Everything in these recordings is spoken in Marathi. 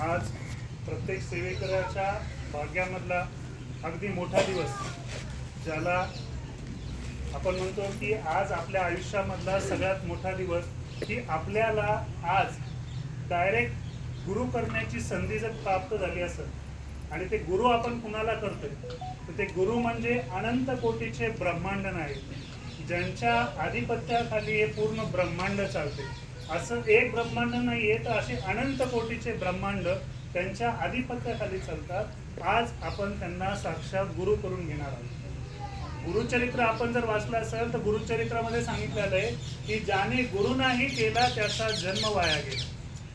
आज प्रत्येक सेवेकराच्या भाग्यामधला अगदी मोठा दिवस ज्याला आपण म्हणतो की आज आपल्या आयुष्यामधला सगळ्यात मोठा दिवस की आपल्याला आज डायरेक्ट गुरु करण्याची संधी जर प्राप्त झाली असेल आणि ते गुरु आपण कुणाला करतोय तर ते गुरु म्हणजे अनंत कोटीचे ब्रह्मांड नाही ज्यांच्या आधिपत्याखाली हे पूर्ण ब्रह्मांड चालते. असं एक ब्रह्मांड नाहीये तर असे अनंत कोटीचे ब्रह्मांड त्यांच्या आधिपत्याखाली चालतात. आज आपण त्यांना साक्षात गुरु करून घेणार आहोत. गुरुचरित्र आपण जर वाचलं असेल तर गुरुचरित्रामध्ये सांगितलेलं आहे की ज्याने गुरु नाही केला त्याचा जन्म वाया गेला.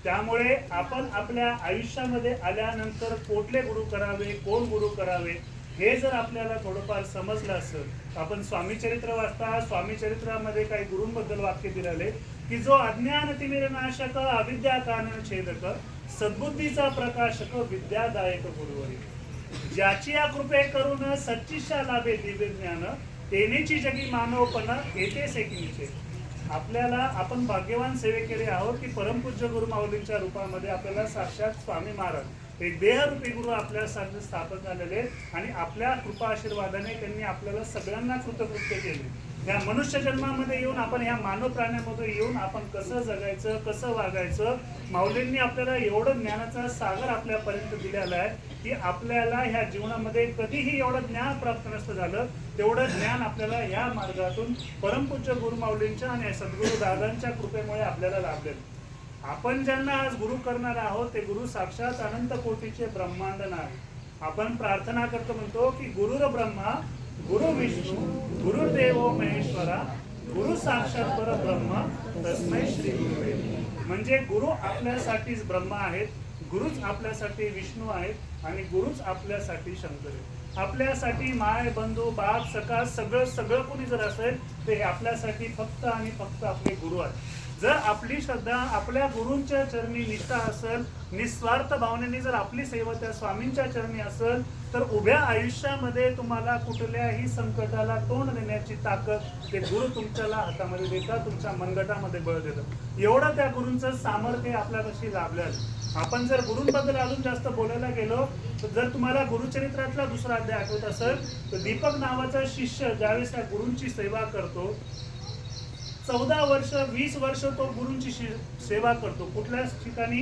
त्यामुळे आपण आपल्या आयुष्यामध्ये आल्यानंतर कुठले गुरु करावे कोण गुरु करावे हे जर आपल्याला थोडंफार समजलं असेल तर आपण स्वामी चरित्र वाचता. स्वामी चरित्रामध्ये काही गुरूंबद्दल वाक्य दिलेले की जो अज्ञान तिमिरनाशक अविद्या कानन छेदक सद्बुद्धीचा प्रकाशक विद्यादायक गुरुवरी ज्याची या कृपे करून सच्चिशा लाभे दिव्य ज्ञान तेनेची जगी मानवपण येतेच एकिनीचे आपल्याला आपण भाग्यवान सेवेकरी आहोत की परमपूज्य गुरुमाऊलींच्या रूपामध्ये आपल्याला साक्षात स्वामी महाराज एक देहरूपी गुरु आपल्या साथ स्थापन झालेले आणि आपल्या कृपा आशीर्वादाने त्यांनी आपल्याला सगळ्यांना कृतकृत्य केले. या मनुष्य जन्मामध्ये येऊन आपण या मानव प्राण्यामध्ये येऊन आपण कसं जगायचं कसं वागायचं माऊलींनी आपल्याला एवढं ज्ञानाचा सागर आपल्यापर्यंत दिलेला आहे की आपल्याला ह्या जीवनामध्ये कधीही एवढं ज्ञान प्राप्त नसतं झालं तेवढं ज्ञान आपल्याला या मार्गातून परमपूज्य गुरु माऊलींच्या आणि सद्गुरु दादांच्या कृपेमुळे आपल्याला लाभलेलं आपण ज्यांना आज गुरु करणार आहोत ते गुरु साक्षात अनंत कोटीचे ब्रह्मांड नाही. आपण प्रार्थना करतो म्हणतो की गुरुर ब्रह्मा गुरु विष्णू गुरुदेव महेश्वरा गुरु साक्षात परब्रह्म तस्मै श्री गुरुवे. म्हणजे गुरु आपल्यासाठीच ब्रह्मा आहेत गुरुच आपल्यासाठी विष्णू आहेत आणि गुरुच आपल्यासाठी शंकर आहेत. आपल्यासाठी माय बंधू बाप सकाळ सगळं सगळं कोणी जर असेल ते आपल्यासाठी फक्त आणि फक्त आपले गुरु आहेत. जर आपली श्रद्धा आपल्या गुरूंच्या चरणी निष्ठा असेल निस्वार्थ भावनेने जर आपली सेवा त्या स्वामींच्या चरणी असेल तर उभ्या आयुष्यामध्ये तुम्हाला कुठल्याही संकटाला तोंड देण्याची ताकद ते गुरु तुमच्याला हातामध्ये देतात तुमच्या मनगटामध्ये बळ देतात. एवढं त्या गुरूंचं सामर्थ्य आपल्यापाशी लाभलं आपण जर गुरूंबद्दल अजून जास्त बोलायला गेलो तर जर तुम्हाला गुरुचरित्रातला दुसरा अध्याय आठवत असेल तर दीपक नावाचा शिष्य ज्यावेळेस त्या गुरूंची सेवा करतो चौदा वर्ष वीस वर्ष तो गुरूंची सेवा करतो. कुठल्याच ठिकाणी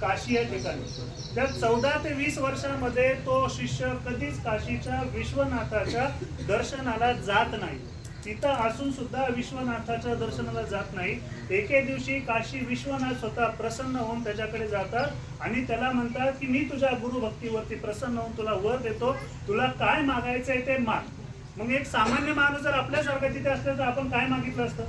काशी या ठिकाणी. त्या चौदा ते वीस वर्षामध्ये तो शिष्य कधीच काशीच्या विश्वनाथाच्या दर्शनाला जात नाही. तिथं असून सुद्धा विश्वनाथाच्या दर्शनाला जात नाही. एके दिवशी काशी विश्वनाथ स्वतः प्रसन्न होऊन त्याच्याकडे जातात आणि त्याला म्हणतात की मी तुझ्या गुरु भक्तीवरती प्रसन्न होऊन तुला वर देतो. तुला काय मागायचंय ते माग. मग एक सामान्य माणूस जर आपल्यासारखा तिथे असलं तर आपण काय मागितलं असतं?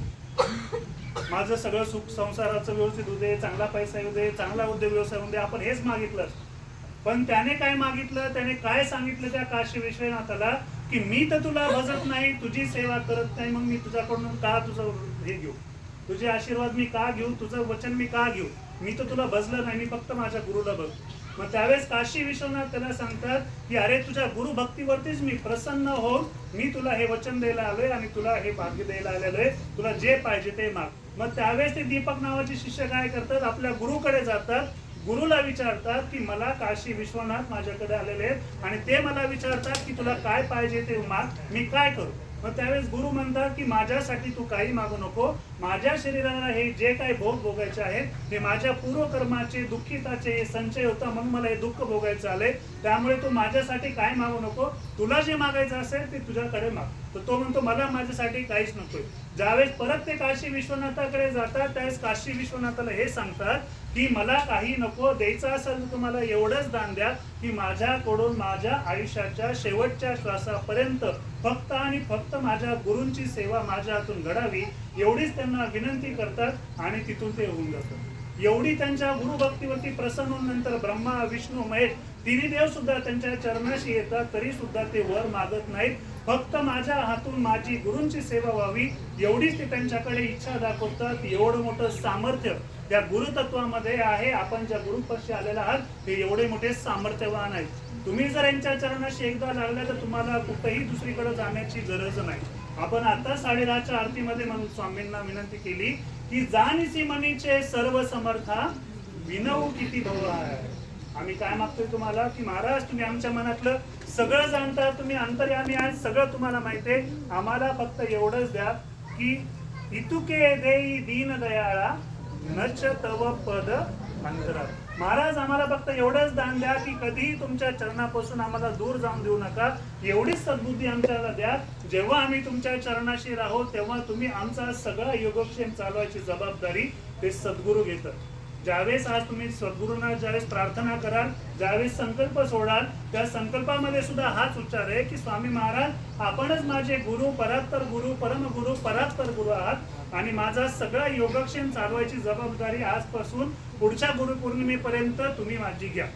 माझं सगळं सुख संसाराचं व्यवस्थित होऊ दे चांगला पैसा येऊ दे चांगला उद्योग व्यवसाय होऊ दे आपण हेच मागितलं. पण त्याने काय मागितलं त्याने काय सांगितलं त्या काशी विश्वनाथाला की मी तर तुला भजत नाही तुझी सेवा करत नाही मग मी तुझ्याकडून का तुझं हे घेऊ? तुझे आशीर्वाद मी का घेऊ? तुझं वचन मी का घेऊ? मी तर तुला भजलं नाही मी फक्त माझ्या गुरुला बघ. मग त्यावेळेस काशी विश्वनाथ त्याला सांगतात की अरे तुझ्या गुरु भक्तीवरतीच मी प्रसन्न होऊन मी तुला हे वचन द्यायला आलोय आणि तुला हे भाग्य द्यायला आलेलो आहे. तुला जे पाहिजे ते माग. मग त्यावेळेस ते दीपक नावाचे शिष्य काय करतात? आपल्या गुरुकडे जातात. गुरुला विचारतात की मला काशी विश्वनाथ माझ्याकडे आलेले आहेत आणि ते मला विचारतात की तुला काय पाहिजे ते माग? मी काय करू? मग त्यावेळेस गुरु म्हणतात की माझ्यासाठी तू काही मागू नको. माझ्या शरीराला हे जे काही भोग भोगायचे आहेत हे माझ्या पूर्वकर्माचे दुःखिताचे संचय होता म्हणून मला हे दुःख भोगायचं आले त्यामुळे तू माझ्यासाठी काय मागू नको. तुला जे मागायचं असेल ते तुझ्याकडे माग. तर तो म्हणतो मला माझ्यासाठी काहीच नकोय. ज्यावेळेस परत ते काशी विश्वनाथाकडे जातात त्यावेळेस काशी विश्वनाथाला हे सांगतात की मला काही नको द्यायचं असेल तर तुम्हाला एवढंच दान द्या की माझ्याकडून माझ्या आयुष्याच्या शेवटच्या श्वासापर्यंत फक्त आणि फक्त माझ्या गुरूंची सेवा माझ्या हातून घडावी एवढीच त्यांना विनंती करतात आणि तिथून ते होऊन जातात. एवढी त्यांच्या गुरुभक्तीवरती प्रसन्न होऊन नंतर ब्रह्मा विष्णू महेश तिन्ही देव सुद्धा त्यांच्या चरणाशी येतात तरी सुद्धा ते वर मागत नाहीत. फक्त माझ्या हातून माझी गुरूंची सेवा व्हावी एवढीच ते त्यांच्याकडे इच्छा दाखवतात. एवढं मोठं सामर्थ्य त्या गुरुतत्वामध्ये आहे. आपण ज्या गुरुपक्षी आलेला आहात ते एवढे मोठे सामर्थ्यवान आहेत. तुम्ही जर यांच्या चरणाशी एकदा लागल्या तर तुम्हाला कुठेही दुसरीकडे जाण्याची गरज नाही. आपण आता साडेदहाच्या आरतीमध्ये म्हणून स्वामींना विनंती केली की जाणीसी मनीचे सर्व समर्था विनवू किती भव आहे. आम्ही काय मागतोय तुम्हाला की महाराज तुम्ही आमच्या मनातलं सगळं जाणता तुम्ही अंतर्यामी आज सगळं तुम्हाला माहिती आहे. आम्हाला फक्त एवढंच द्या की इतुके देई दीन दयाळा नच तव पद अंतरा. महाराज आम्हाला फक्त एवढंच दान द्या की कधीही तुमच्या चरणापासून आम्हाला दूर जाऊन देऊ नका. एवढीच सद्बुद्धी आमच्याला द्या. जेव्हा आम्ही तुमच्या चरणाशी राहू तेव्हा तुम्ही आमचा सगळा योगक्षेम चालवायची जबाबदारी ते सद्गुरू घेतात. ज्यावेळेस आज तुम्ही सद्गुरूंना ज्यावेळेस प्रार्थना कराल ज्यावेळेस संकल्प सोडाल त्या संकल्पामध्ये सुद्धा हाच उच्चार आहे की स्वामी महाराज आपणच माझे गुरु परात्पर गुरु परमगुरु परात्पर गुरु आहात. आणि माझा सगळा योगक्षेम चालवायची जबाबदारी आजपासून पुढच्या गुरुपौर्णिमेपर्यंत तुम्ही माझी घ्या.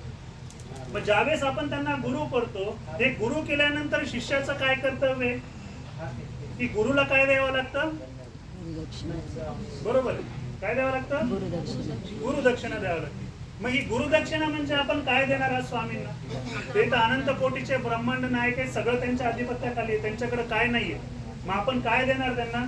मग ज्यावेळेस आपण त्यांना गुरु करतो ते गुरु केल्यानंतर शिष्याचं काय कर्तव्य की गुरुला काय द्यावं लागतं? बरोबर. आहे. काय द्यावं लागतं? गुरुदक्षिणा गुरुदक्षिणा द्यावं लागते. मग ही गुरुदक्षिणा म्हणजे आपण काय देणार आहात स्वामींना? ते तर अनंत कोटीचे ब्रह्मांड नायक आहे सगळं त्यांच्या आधिपत्याखाली आहे त्यांच्याकडे काय नाहीये. मग आपण काय देणार त्यांना?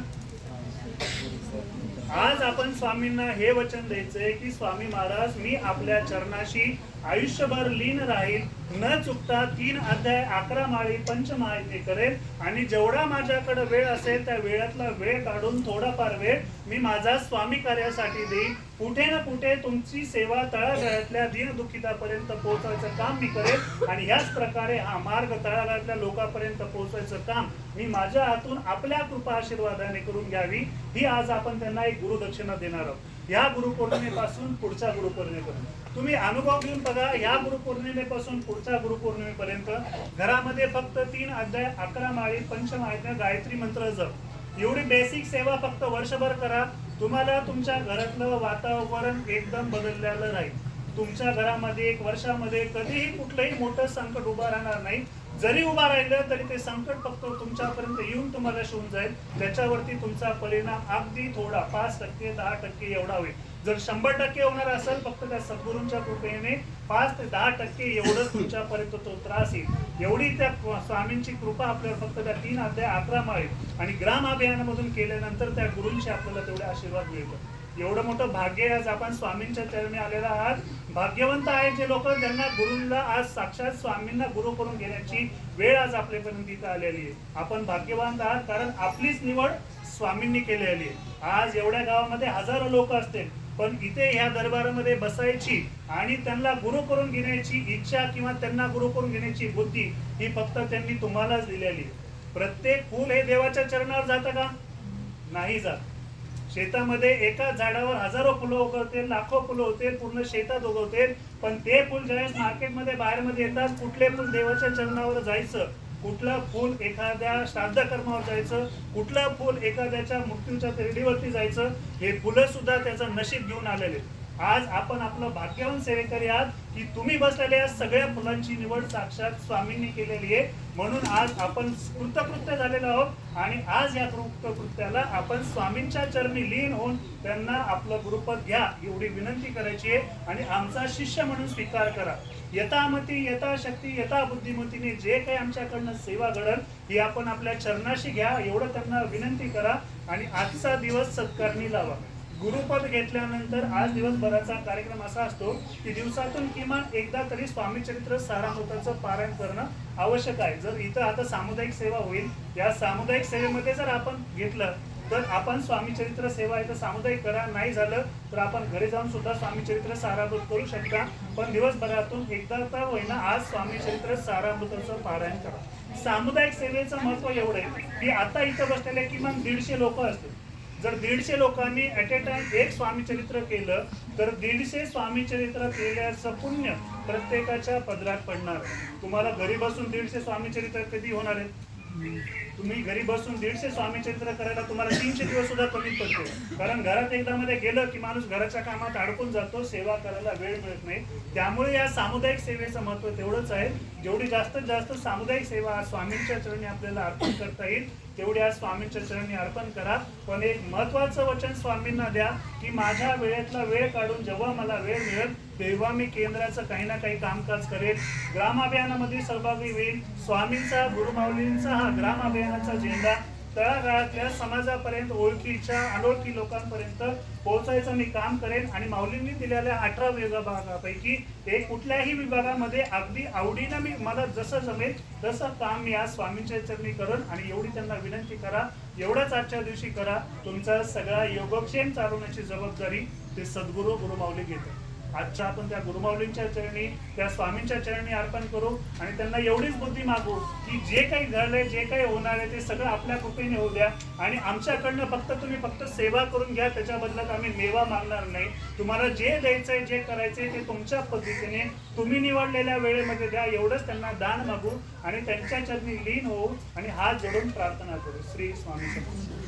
आज आपण स्वामींना हे वचन द्यायचंय की स्वामी महाराज मी आपल्या चरणाशी आयुष्यभर लीन राहील न चुकता तीन अध्याय अकरा माळी पंचमाळी करेल. आणि जेवढा माझ्याकडे वेळ असेल त्या वेळातला वेळ काढून थोडाफार वेळ मी माझा स्वामी कार्यासाठी देईन. कुठे ना कुठे तुमची सेवा तळागाळातल्या दीनदुखितापर्यंत पोहोचवायचं काम मी करेल. आणि ह्याच प्रकारे हा मार्ग तळागाळातल्या लोकांपर्यंत पोहोचवायचं काम मी माझ्या हातून आपल्या कृपा आशीर्वादाने करून घ्यावी. ही आज आपण त्यांना एक गुरुदक्षिणा देणार आहोत. या गुरुपौर्णिमेपासून पुढच्या गुरुपौर्णिमेपर्यंत. तुम्ही अनुभव घेऊन बघा या गुरुपौर्णिमेपासून पुढच्या गुरुपौर्णिमेपर्यंत घरामध्ये फक्त तीन अध्याय अकरा माळी पंचमाळी गायत्री मंत्र जप. एवढी बेसिक सेवा फक्त वर्षभर करा. तुम्हाला तुमच्या घरातलं वातावरण एकदम बदललेलं राहील. तुमच्या घरामध्ये एक वर्षामध्ये कधीही कुठलंही मोठं संकट उभं राहणार नाही. जरी उभा राहिलं तरी ते संकट फक्त तुमच्यापर्यंत येऊन तुम्हाला शिवून जाईल. त्याच्यावरती तुमचा परिणाम अगदी थोडा पाच टक्के दहा टक्के एवढा होईल. जर शंभर टक्के होणार असेल फक्त त्या सद्गुरूंच्या कृपेने पाच ते दहा टक्के एवढंच तुमच्यापर्यंत तो त्रास येईल. एवढी त्या स्वामींची कृपा आपल्यावर फक्त त्या तीन अध्याय अकरा माळे आणि ग्राम अभियानामधून केल्यानंतर त्या गुरूंशी आपल्याला तेवढे आशीर्वाद मिळतात एवढं मोठं भाग्य आज आपण स्वामींच्या चरणी आलेला आहात. भाग्यवंत आहे जे लोक ज्यांना गुरुंना आज साक्षात स्वामींना गुरु करून घेण्याची वेळ आज आपल्यापर्यंत इथं आलेली आहे. आपण भाग्यवान आहात कारण आपलीच निवड स्वामींनी केलेली आहे. आज एवढ्या गावामध्ये हजारो लोक असतील पण इथे ह्या दरबारामध्ये बसायची आणि त्यांना गुरु करून घेण्याची इच्छा किंवा त्यांना गुरु करून घेण्याची बुद्धी ही फक्त त्यांनी तुम्हालाच दिलेली प्रत्येक फूल हे देवाच्या चरणावर जातं का? नाही जात. शेतामध्ये एका झाडावर हजारो फुलं उगवतील लाखो फुलं होतील पूर्ण शेतात उगवतील. पण ते फुल ज्यावेळेस मार्केटमध्ये बाहेरमध्ये येतात कुठले फुल देवाच्या चरणावर जायचं कुठलं फुल एखाद्या श्राद्ध कर्मावर जायचं कुठलं फुल एखाद्याच्या मृत्यूच्या तेरडीवरती जायचं हे फुलं सुद्धा त्याचं नशीब घेऊन आलेले. आज आपण आपलं भाग्यवान सेवेकरी आहात की तुम्ही बसलेल्या सगळ्या फुलांची निवड साक्षात स्वामींनी केलेली आहे. म्हणून आज आपण कृतकृत्य झालेलो आहोत आणि आज या कृतकृत्याला आपण स्वामींच्या चरणी लीन होऊन त्यांना आपलं गुरुपद घ्या एवढी विनंती करायची आहे आणि आमचा शिष्य म्हणून स्वीकार करा. यथामती यथाशक्ती यथा बुद्धिमतीने जे काही आमच्याकडनं सेवा घडल ही आपण आपल्या चरणाशी घ्या एवढं त्यांना विनंती करा आणि आजचा दिवस सत्कारणी लावा. गुरुपद घेतल्यानंतर आज दिवसभराचा कार्यक्रम असा असतो की दिवसातून किमान एकदा तरी स्वामी चरित्र सारामृताचं पारायण करणं आवश्यक आहे. जर इथं आता सामुदायिक सेवा होईल या सामुदायिक सेवेमध्ये जर आपण घेतलं तर आपण स्वामी चरित्र सेवा इथं सामुदायिक करा नाही झालं तर आपण घरी जाऊन सुद्धा स्वामी चरित्र सारामृत करू शकता. पण दिवसभरातून एकदा तर होईना आज स्वामी चरित्र सारामृताचं पारायण करा. सामुदायिक सेवेचं महत्त्व एवढं आहे की आता इथं बसलेले किमान दीडशे लोक असतील. जर दीडशे लोकांनी ॲट ए टाइम एक स्वामी चरित्र केलं तर दीडशे स्वामीचरित्र केल्याचं पुण्य प्रत्येकाच्या पदरात पडणार तुम्हाला घरी बसून दीडशे स्वामी चरित्र कधी होणार आहे? तुम्ही घरी बसून दीडशे स्वामीचरित्र करायला तुम्हाला तीनशे दिवस सुद्धा कमी पडतो. कारण घरात एकदा मध्ये गेलं की माणूस घराच्या कामात अडकून जातो सेवा करायला वेळ मिळत नाही. त्यामुळे या सामुदायिक सेवेचं महत्त्व तेवढंच आहे. जेवढी जास्तीत जास्त सामुदायिक सेवा स्वामींच्या चरणी आपल्याला अर्पण करता येईल तेवढी आज स्वामींच्या चरणी अर्पण करा. पण एक महत्वाचं वचन स्वामींना द्या की माझ्या वेळेतला वेळ काढून जेव्हा मला वेळ मिळेल तेव्हा मी केंद्राचं काही ना काही कामकाज करेल. ग्राम अभियानामध्ये सहभागी होईल. स्वामींचा गुरुमाऊलींचा हा ग्राम अभियानाचा झेंडा तळागाळातल्या समाजापर्यंत ओळखीच्या अनोळखी लोकांपर्यंत पोहोचायचं मी काम करेन आणि माऊलींनी दिलेल्या अठरा विभागापैकी एक कुठल्याही विभागामध्ये अगदी आवडीनं मी मला जसं जमेल तसं काम मी आज स्वामींच्या चरणी करेन आणि एवढी त्यांना विनंती करा एवढंच आजच्या दिवशी करा. तुमचा सगळा योगक्षेम चालवण्याची जबाबदारी ते सद्गुरू गुरुमाऊली घेतात. आजच्या आपण त्या गुरुमाऊलींच्या चरणी त्या स्वामींच्या चरणी अर्पण करू आणि त्यांना एवढीच बुद्धी मागू की जे काही घडलंय जे काही होणार आहे ते सगळं आपल्या कृपेने होऊ द्या. आणि आमच्याकडनं फक्त तुम्ही फक्त सेवा करून घ्या त्याच्या बदल्यात आम्ही मेवा मागणार नाही. तुम्हाला जे द्यायचंय जे करायचंय ते तुमच्या पद्धतीने तुम्ही निवडलेल्या वेळेमध्ये द्या एवढंच त्यांना दान मागू आणि त्यांच्या चरणी लीन होऊ आणि हात जोडून प्रार्थना करू. श्री स्वामी समर्थ.